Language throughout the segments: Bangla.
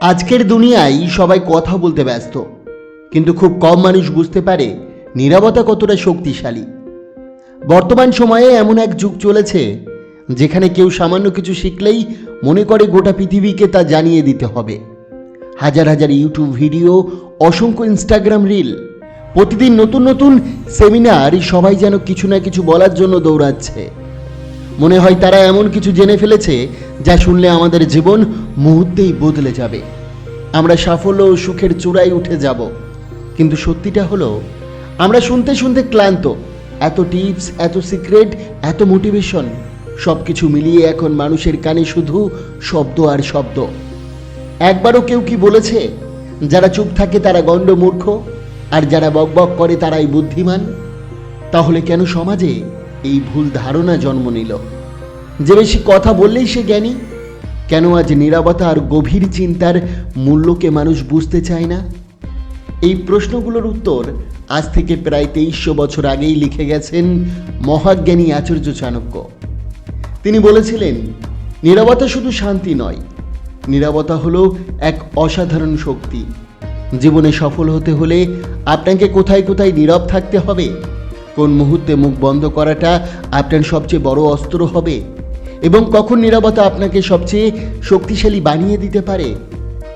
আজকের দুনিয়ায় সবাই কথা বলতে ব্যস্ত। কিন্তু খুব কম মানুষ বুঝতে পারে নীরবতা কতটা শক্তিশালী। বর্তমান সময়ে এমন এক যুগ চলেছে, যেখানে কেউ সামান্য কিছু শিখলেই মনে করে গোটা পৃথিবীকে তা জানিয়ে দিতে হবে। হাজার হাজার ইউটিউব ভিডিও, অসংখ্য ইনস্টাগ্রাম রিল, প্রতিদিন নতুন নতুন সেমিনার সবাই যেন কিছু না কিছু বলার জন্য দৌড়াচ্ছে। মনে হয় তারা এমন কিছু জেনে ফেলেছে যা শুনলে আমাদের জীবন মুহূর্তেই বদলে যাবে। আমরা সাফল্য ও সুখের চূড়ায় উঠে যাব। কিন্তু সত্যিটা হলো, আমরা শুনতে শুনতে ক্লান্ত। এত টিপস, এত সিক্রেট, এত মোটিভেশন সব কিছু মিলিয়ে এখন মানুষের কানে শুধু শব্দ আর শব্দ। একবারও কেউ কি বলেছে, যারা চুপ থাকে তারা গণ্ড মূর্খ আর যারা বকবক করে তারাই বুদ্ধিমান? তাহলে কেন সমাজে এই ভুল ধারণা জন্ম নিল। যে বেশি কথা বললেই সে জ্ঞানী, কেন আজ নিরাপত্তা আর গভীর চিন্তার মূল্যকে মানুষ বুঝতে চায় না? এই প্রশ্নগুলোর উত্তর আজ থেকে প্রায় তেইশশো বছর আগেই লিখে গেছেন মহাজ্ঞানী আচার্য চাণক্য। তিনি বলেছিলেন, নিরাপত্তা শুধু শান্তি নয়, নিরাপত্তা হলো এক অসাধারণ শক্তি। জীবনে সফল হতে হলে আপনাকে কোথায় কোথায় নীরব থাকতে হবে কোন মুহূর্তে মুখ বন্ধ করাটা আপনার সবচেয়ে বড় অস্ত্র হবে? এবং কখন নিরাপত্তা আপনাকে সবচেয়ে শক্তিশালী বানিয়ে দিতে পারে?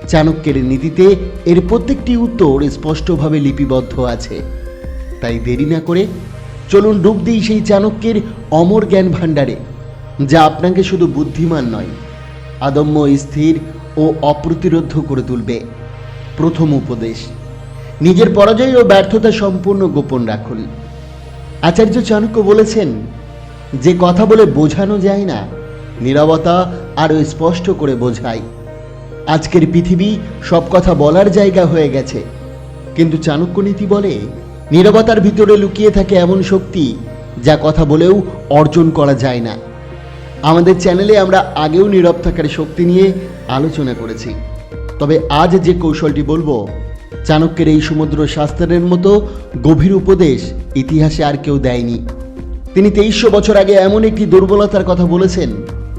চাণক্যের নীতিতে এর প্রত্যেকটি উত্তর স্পষ্টভাবে লিপিবদ্ধ আছে। তাই দেরি না করে চলুন ডুব দিই সেই চাণক্যের অমর জ্ঞান ভাণ্ডারে, যা আপনাকে শুধু বুদ্ধিমান নয়, আদম্য, স্থির ও অপ্রতিরোধ করে তুলবে। প্রথম উপদেশ, নিজের পরাজয় ও ব্যর্থতা সম্পূর্ণ গোপন রাখুন। আচার্য চাণক্য বলেছেন, যে কথা বলে বোঝানো যায় না, নীরবতা আরও স্পষ্ট করে বোঝায়। আজকের পৃথিবী সব কথা বলার জায়গা হয়ে গেছে। কিন্তু চাণক্য নীতি বলে, নীরবতার ভিতরে লুকিয়ে থাকে এমন শক্তি যা কথা বলেও অর্জন করা যায় না। আমাদের চ্যানেলে আমরা আগেও নীরব থাকার শক্তি নিয়ে আলোচনা করেছি। তবে আজ যে কৌশলটি বলব চাণক্যের এই সমুদ্র শাস্ত্রের মতো গভীর উপদেশ ইতিহাসে আর কেউ দেয়নি। তিনি তেইশশো বছর আগে এমন একটি দুর্বলতার কথা বলেছেন,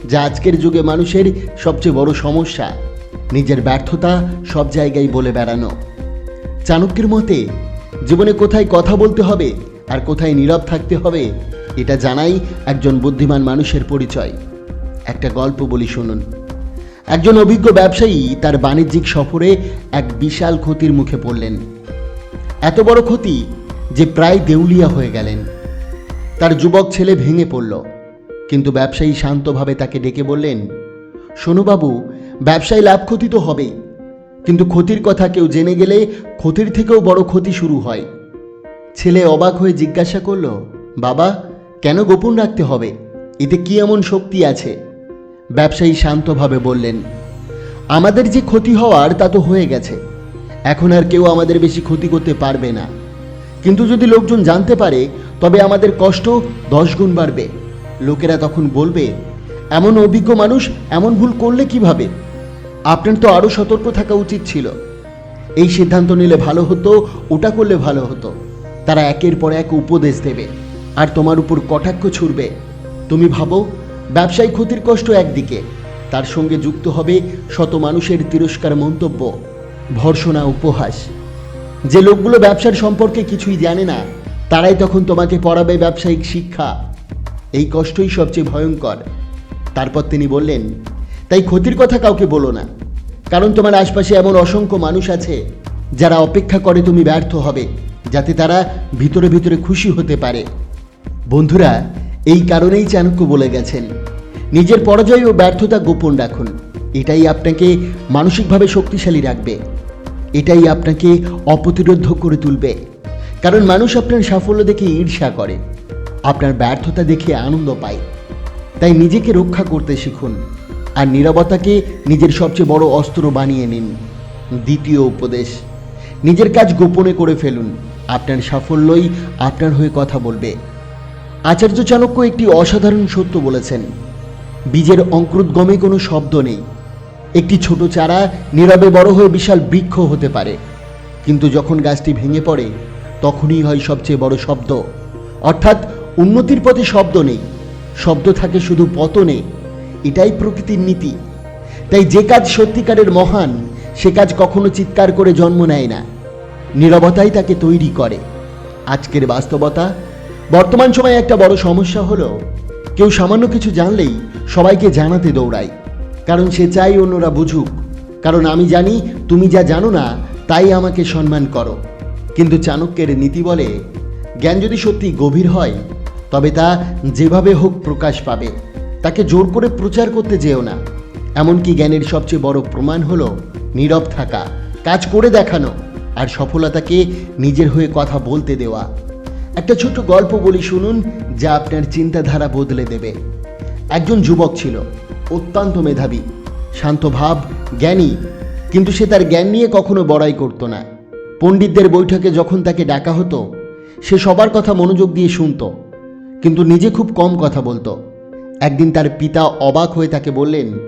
যা আজকের যুগে মানুষের সবচেয়ে বড় সমস্যা, নিজের ব্যর্থতা সব জায়গায় বলে বেড়ানো। চাণক্যের মতে, জীবনে কোথায় কথা বলতে হবে আর কোথায় নীরব থাকতে হবে, এটা জানাই একজন বুদ্ধিমান মানুষের পরিচয়। একটা গল্প বলি শুনুন। একজন অভিজ্ঞ ব্যবসায়ী তার বাণিজ্যিক সফরে এক বিশাল ক্ষতির মুখে পড়লেন। এত বড় ক্ষতি যে প্রায় দেউলিয়া হয়ে গেলেন। তার যুবক ছেলে ভেঙে পড়ল, কিন্তু ব্যবসায়ী শান্তভাবে তাকে ডেকে বললেন বাবু ব্যবসায় লাভ ক্ষতি তো হবেই, কিন্তু ক্ষতির কথা কেউ জেনে গেলে ক্ষতির থেকেও বড় ক্ষতি শুরু হয়। ছেলে অবাক হয়ে জিজ্ঞাসা করল, বাবা, কেন গোপন রাখতে হবে? এতে কি এমন শক্তি আছে? ব্যবসায়ী শান্তভাবে বললেন, আমাদের যে ক্ষতি হওয়ার তা তো হয়ে গেছে। এখন আর কেউ আমাদের বেশি ক্ষতি করতে পারবে না। কিন্তু যদি লোকজন জানতে পারে, তবে আমাদের কষ্ট দশ গুণ বাড়বে। লোকেরা তখন বলবে, এমন অভিজ্ঞ মানুষ এমন ভুল করলে কীভাবে? আপনার তো আরও সতর্ক থাকা উচিত ছিল। এই সিদ্ধান্ত নিলে ভালো হতো, ওটা করলে ভালো হতো। তারা একের পর এক উপদেশ দেবে, আর তোমার উপর কটাক্ষ ছুড়বে। তুমি ভাবো ব্যবসায়ী ক্ষতির কষ্ট একদিকে, তার সঙ্গে যুক্ত হবে শত মানুষের তিরস্কার মন্তব্য ভর্ষণা উপহাস। যে লোকগুলো ব্যবসার সম্পর্কে কিছুই জানে না, তারাই তখন তোমাকে পড়াবে ব্যবসায়িক শিক্ষা। এই কষ্টই সবচেয়ে ভয়ঙ্কর। তারপর তিনি বললেন, তাই ক্ষতির কথা কাউকে বলো না। কারণ তোমার আশপাশে এমন অসংখ্য মানুষ আছে, যারা অপেক্ষা করে তুমি ব্যর্থ হবে, যাতে তারা ভিতরে ভিতরে খুশি হতে পারে। বন্ধুরা এই কারণেই চাণক্য বলে গেছেন। নিজের পরাজয় ও ব্যর্থতা গোপন রাখুন। এটাই আপনাকে মানসিকভাবে শক্তিশালী রাখবে। এটাই আপনাকে অপ্রতিরোধ করে তুলবে। কারণ মানুষ আপনার সাফল্য দেখে ঈর্ষা করে। আপনার ব্যর্থতা দেখে আনন্দ পায়। তাই নিজেকে রক্ষা করতে শিখুন। আর নিরবতাকে নিজের সবচেয়ে বড় অস্ত্র বানিয়ে নিন। দ্বিতীয় উপদেশ, নিজের কাজ গোপনে করে ফেলুন। আপনার সাফল্যই আপনার হয়ে কথা বলবে। আচার্য চাণক্য একটি অসাধারণ সত্য বলেছেন। বীজের অঙ্কুরোদ্গমে কোনো শব্দ নেই। একটি ছোট চারা নীরবে বড় হয়ে বিশাল বৃক্ষ হতে পারে। কিন্তু যখন গাছটি ভেঙে পড়ে, তখনই হয় সবচেয়ে বড় শব্দ। অর্থাৎ উন্নতির পথে শব্দ নেই। শব্দ থাকে শুধু পতনে। এটাই প্রকৃতির নীতি। তাই যে কাজ সত্যিকারের মহান, সে কাজ কখনো চিৎকার করে জন্ম নেয় না। নীরবতাই তাকে তৈরি করে। আজকের বাস্তবতা বর্তমান সময়ে একটা বড় সমস্যা হলো, কেউ সামান্য কিছু জানলেই সবাইকে জানাতে দৌড়ায়। কারণ সে চাই অন্যরা বুঝুক। কারণ আমি জানি, তুমি যা জানো না, তাই আমাকে সম্মান করো। কিন্তু চাণক্যের নীতি বলে, জ্ঞান যদি সত্যি গভীর হয়, তবে তা যেভাবে হোক প্রকাশ পাবে। তাকে জোর করে প্রচার করতে যেও না। এমনকি জ্ঞানের সবচেয়ে বড় প্রমাণ হলো, নীরব থাকা, কাজ করে দেখানো, আর সফলতাকে নিজের হয়ে কথা বলতে দেওয়া। একটা ছোট্ট গল্প বলি শুনুন, যা আপনার চিন্তাধারা বদলে দেবে। একজন যুবক ছিল, অত্যন্ত মেধাবী, শান্ত ভাব, জ্ঞানী, কিন্তু সে তার জ্ঞান নিয়ে কখনো বড়াই করতো না। পণ্ডিতদের বৈঠকে যখন তাকে ডাকা হতো, সে সবার কথা মনোযোগ দিয়ে শুনত, কিন্তু নিজে খুব কম কথা বলতো। একদিন তার পিতা অবাক হয়ে তাকে বললেন,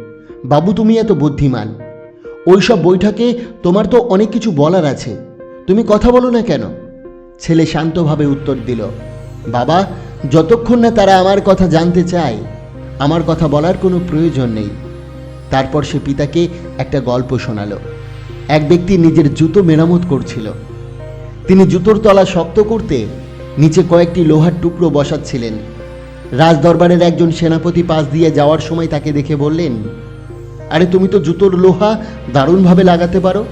বাবু, তুমি এত বুদ্ধিমান। ওইসব বৈঠকে তোমার তো অনেক কিছু বলার আছে। তুমি কথা বলো না কেন? ছেলে শান্তভাবে উত্তর দিল, বাবা, যতক্ষণ না তারা আমার কথা জানতে চায়, আমার কথা বলার কোনো প্রয়োজন নেই। তারপর সে পিতাকে একটা গল্প শোনালো। এক ব্যক্তি নিজের জুতো মেরামত করছিল। তিনি জুতোর তলা শক্ত করতে নিচে কয়েকটি লোহার টুকরো বসাচ্ছিলেন। রাজদরবারের একজন সেনাপতি পাশ দিয়ে যাওয়ার সময় তাকে দেখে বললেন, আরে, তুমি তো জুতোর লোহা দারুণভাবে লাগাতে পারো।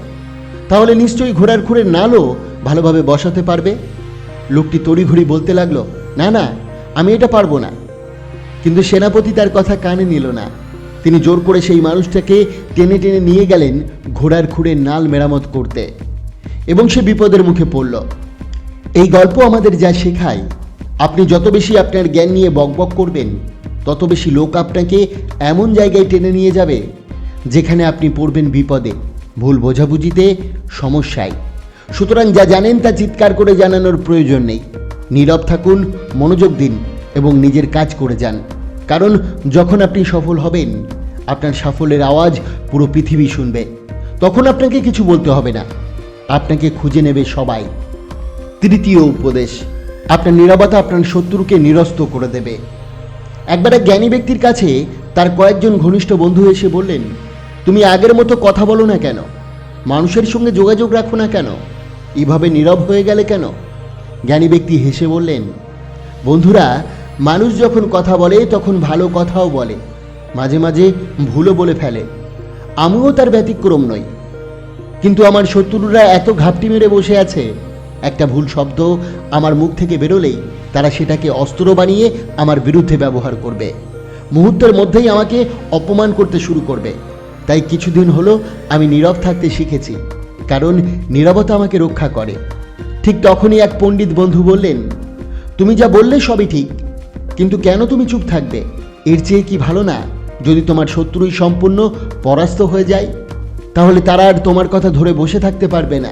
তাহলে নিশ্চয়ই ঘোড়ার খুঁড়ে নালও ভালোভাবে বসাতে পারবে? লোকটি তড়িঘড়ি বলতে লাগল, না না, আমি এটা পারব না। কিন্তু সেনাপতি তার কথা কানে নিল না। তিনি জোর করে সেই মানুষটাকে টেনে টেনে নিয়ে গেলেন ঘোড়ার খুঁড়ে নাল মেরামত করতে। এবং সে বিপদের মুখে পড়ল। এই গল্প আমাদের যা শেখায়, আপনি যত বেশি আপনার জ্ঞান নিয়ে বকবক করবেন, তত বেশি লোক আপনাকে এমন জায়গায় টেনে নিয়ে যাবে, যেখানে আপনি পড়বেন বিপদে। ভুল বোঝাবুঝিতে সমস্যায়। সুতরাং যা জানেন তা চিৎকার করে জানানোর প্রয়োজন নেই। নীরব থাকুন, মনোযোগ দিন এবং নিজের কাজ করে যান। কারণ যখন আপনি সফল হবেন, আপনার সাফল্যের আওয়াজ পুরো পৃথিবী শুনবে। তখন আপনাকে কিছু বলতে হবে না। আপনাকে খুঁজে নেবে সবাই। তৃতীয় উপদেশ, আপনার নিরাপত্তা আপনার শত্রুকে নিরস্ত করে দেবে। একবার এক জ্ঞানী ব্যক্তির কাছে তার কয়েকজন ঘনিষ্ঠ বন্ধু এসে বললেন, তুমি আগের মতো কথা বলো না কেন? মানুষের সঙ্গে যোগাযোগ রাখো না কেন? এভাবে নীরব হয়ে গেলে কেন? জ্ঞানী ব্যক্তি হেসে বললেন, বন্ধুরা, মানুষ যখন কথা বলে, তখন ভালো কথাও বলে। মাঝে মাঝে ভুলও বলে ফেলে। আমিও তার ব্যতিক্রম নই। কিন্তু আমার শত্রুরা এত ঘাপটি মেরে বসে আছে। একটা ভুল শব্দ আমার মুখ থেকে বেরোলেই তারা সেটাকে অস্ত্র বানিয়ে আমার বিরুদ্ধে ব্যবহার করবে। মুহূর্তের মধ্যেই আমাকে অপমান করতে শুরু করবে। তাই কিছুদিন হলো আমি নীরব থাকতে শিখেছি, কারণ নীরবতা আমাকে রক্ষা করে। ঠিক তখনই এক পণ্ডিত বন্ধু বললেন, তুমি যা বললে সবই ঠিক, কিন্তু কেন তুমি চুপ থাকবে? এর চেয়ে কি ভালো না যদি তোমার শত্রুই সম্পূর্ণ পরাস্ত হয়ে যায়? তাহলে তারা আর তোমার কথা ধরে বসে থাকতে পারবে না।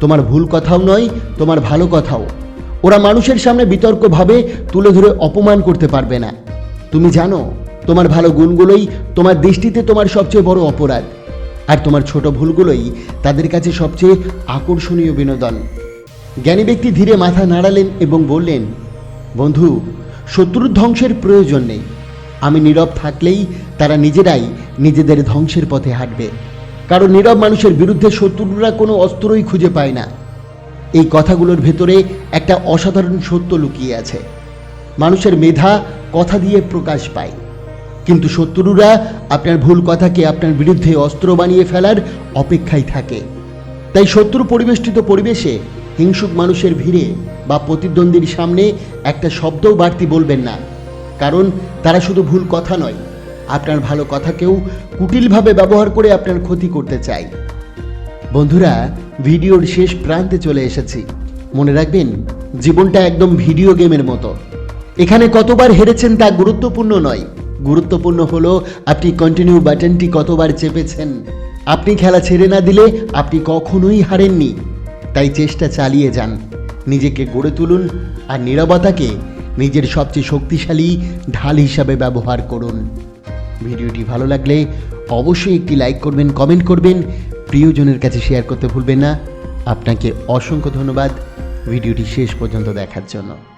তোমার ভুল কথাও নয়, তোমার ভালো কথাও। ওরা মানুষের সামনে বিতর্কভাবে তুলে ধরে অপমান করতে পারবে না। তুমি জানো তোমার ভালো গুণগুলোই তোমার দৃষ্টিতে তোমার সবচেয়ে বড় অপরাধ। আর তোমার ছোট ভুলগুলোই তাদের কাছে সবচেয়ে আকর্ষণীয় বিনোদন। জ্ঞানী ব্যক্তি ধীরে মাথা নাড়ালেন এবং বললেন, বন্ধু, শত্রুর ধ্বংসের প্রয়োজন নেই। আমি নীরব থাকলেই তারা নিজেরাই নিজেদের ধ্বংসের পথে হাঁটবে। কারণ নীরব মানুষের বিরুদ্ধে শত্রুরা কোনো অস্ত্রই খুঁজে পায় না। এই কথাগুলোর ভেতরে একটা অসাধারণ সত্য লুকিয়ে আছে। মানুষের মেধা কথা দিয়ে প্রকাশ পায়। কিন্তু শত্রুরা আপনার ভুল কথাকে আপনার বিরুদ্ধে অস্ত্র বানিয়ে ফেলার অপেক্ষায় থাকে। তাই শত্রু পরিবেষ্টিত পরিবেশে হিংসুক মানুষের ভিড়ে বা প্রতিদ্বন্দ্বীর সামনে একটা শব্দও বাড়তি বলবেন না। কারণ তারা শুধু ভুল কথা নয়, আপনার ভালো কথাকেও কুটিলভাবে ব্যবহার করে আপনার ক্ষতি করতে চায়। বন্ধুরা, ভিডিওর শেষ প্রান্তে চলে এসেছি। মনে রাখবেন, জীবনটা একদম ভিডিও গেমের মতো। এখানে কতবার হেরেছেন তা গুরুত্বপূর্ণ নয়। গুরুত্বপূর্ণ হলো, আপনি কন্টিনিউ বাটনটি কতবার চেপেছেন। আপনি খেলা ছেড়ে না দিলে আপনি কখনোই হারেননি। তাই চেষ্টা চালিয়ে যান। নিজেকে গড়ে তুলুন আর নিরবতাকে নিজের সবচেয়ে শক্তিশালী ঢাল হিসাবে ব্যবহার করুন। ভিডিওটি ভালো লাগলে অবশ্যই একটি লাইক করবেন কমেন্ট করবেন। প্রিয়জনের কাছে শেয়ার করতে ভুলবেন না। আপনাকে অসংখ্য ধন্যবাদ। ভিডিওটি শেষ পর্যন্ত দেখার জন্য।